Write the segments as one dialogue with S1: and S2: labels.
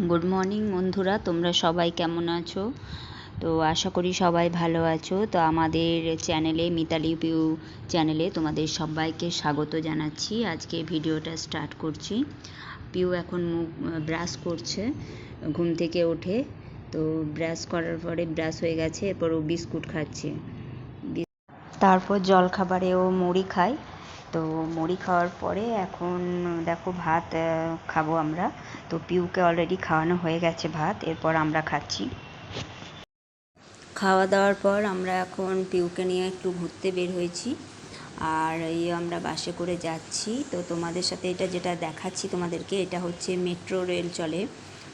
S1: Good morning বন্ধুরা। তোমরা সবাই কেমন আছো? তো আশা করি সবাই ভালো আছো। তো আমাদের চ্যানেলে মিতালি পিউ চ্যানেলে তোমাদের সবাইকে স্বাগত জানাচ্ছি। আজকে ভিডিওটা স্টার্ট করছি। পিউ এখন মুখ ব্রাশ করছে, ঘুম থেকে ওঠে। তো ব্রাশ করার পরে ব্রাশ হয়ে গেছে, এরপর ও বিস্কুট খাচ্ছে। তারপর জল খাবারে ও মুড়ি খায়। তো মুড়ি খাওয়ার পরে এখন দেখো ভাত খাব আমরা। তো পিউকে অলরেডি খাওয়ানো হয়ে গেছে ভাত, এরপর আমরা খাচ্ছি। খাওয়া দাওয়ার পর আমরা এখন পিউকে নিয়ে একটু ঘুরতে বের হয়েছি। আর এই আমরা বাসে করে যাচ্ছি। তো তোমাদের সাথে এটা যেটা দেখাচ্ছি তোমাদেরকে, এটা হচ্ছে মেট্রো রেল চলে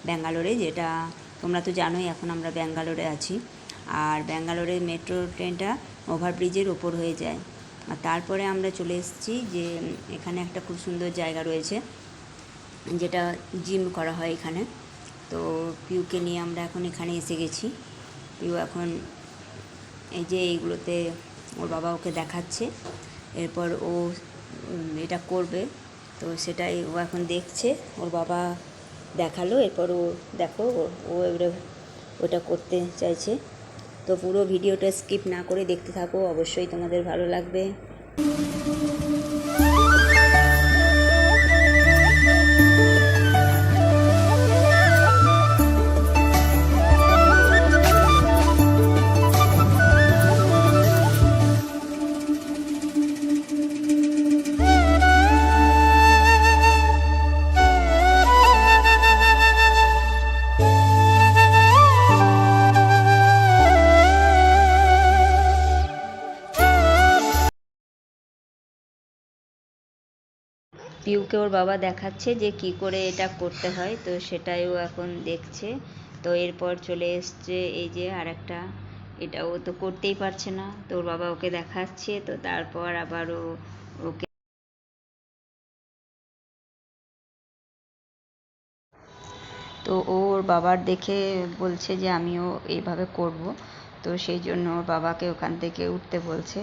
S1: ব্যাঙ্গালোরে, যেটা তোমরা তো জানোই এখন আমরা ব্যাঙ্গালোরে আছি। আর ব্যাঙ্গালোরে মেট্রো ট্রেনটা ওভারব্রিজের ওপর হয়ে যায়। আর তারপরে আমরা চলে এসেছি যে, এখানে একটা খুব সুন্দর জায়গা রয়েছে, যেটা জিম করা হয় এখানে। তো পিউকে নিয়ে আমরা এখন এখানে এসে গেছি। পিউ এখন এই যে এইগুলোতে ওর বাবা ওকে দেখাচ্ছে, এরপর ও এটা করবে। তো সেটাই ও এখন দেখছে, ওর বাবা দেখাল, এরপর ও দেখো, ও এবারে ওটা করতে চাইছে। তো পুরো ভিডিওটা স্কিপ না করে দেখতে থাকো অবশ্যই তোমাদের ভালো লাগবে। পিউকে ওর বাবা দেখাচ্ছে যে কি করে এটা করতে হয়, তো সেটাই ও এখন দেখছে। তো এরপর চলে এসছে এই যে আর একটা এটা ও তো করতেই পারছে না, তো ওর বাবা ওকে দেখাচ্ছে, তো তারপর আবার ও ওকে তো ওর বাবার দেখে বলছে যে আমিও এইভাবে করব, তো সেই জন্য ওর বাবাকে ওখান থেকে উঠতে বলছে।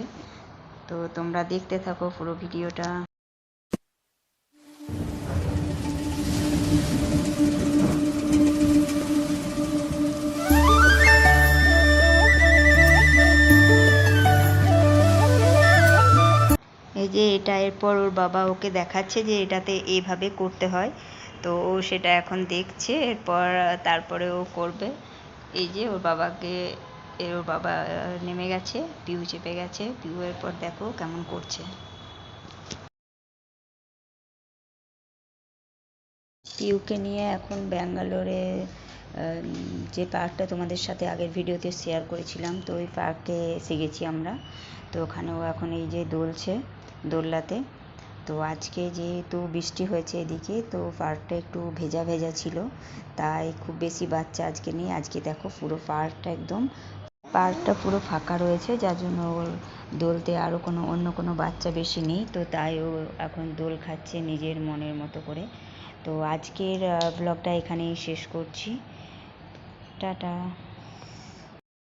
S1: তো তোমরা দেখতে থাকো পুরো ভিডিওটা। যে এটা এরপর ওর বাবা ওকে দেখাচ্ছে যে এটাতে এইভাবে করতে হয়। তো ও সেটা এখন দেখছে, এরপর তারপরে ও করবে। এই যে ওর বাবাকে এর ওর বাবা নেমে গেছে, পিউ চেপে গেছে। পিউ এরপর দেখো কেমন করছে। পিউকে নিয়ে এখন ব্যাঙ্গালোরে যে পার্কটা তোমাদের সাথে আগের ভিডিওতে শেয়ার করেছিলাম, তো ওই পার্কে এসে গেছি আমরা। তো ওখানেও এখন এই যে দোলছে দোলনাতে তো আজকে যেহেতু বৃষ্টি হয়েছে এদিকে, তো পার্কটা একটু ভেজা ভেজা ছিল। তাই খুব বেশি বাচ্চা আজকে নেই। আজকে দেখো পুরো পার্কটা একদম পার্কটা পুরো ফাঁকা রয়েছে। যার জন্য ওর দোলতে আরও কোনো, অন্য কোনো বাচ্চা বেশি নেই। তো তাই ও এখন দোল খাচ্ছে নিজের মনের মতো করে। তো আজকের ব্লগটা এখানেই শেষ করছি। টাটা।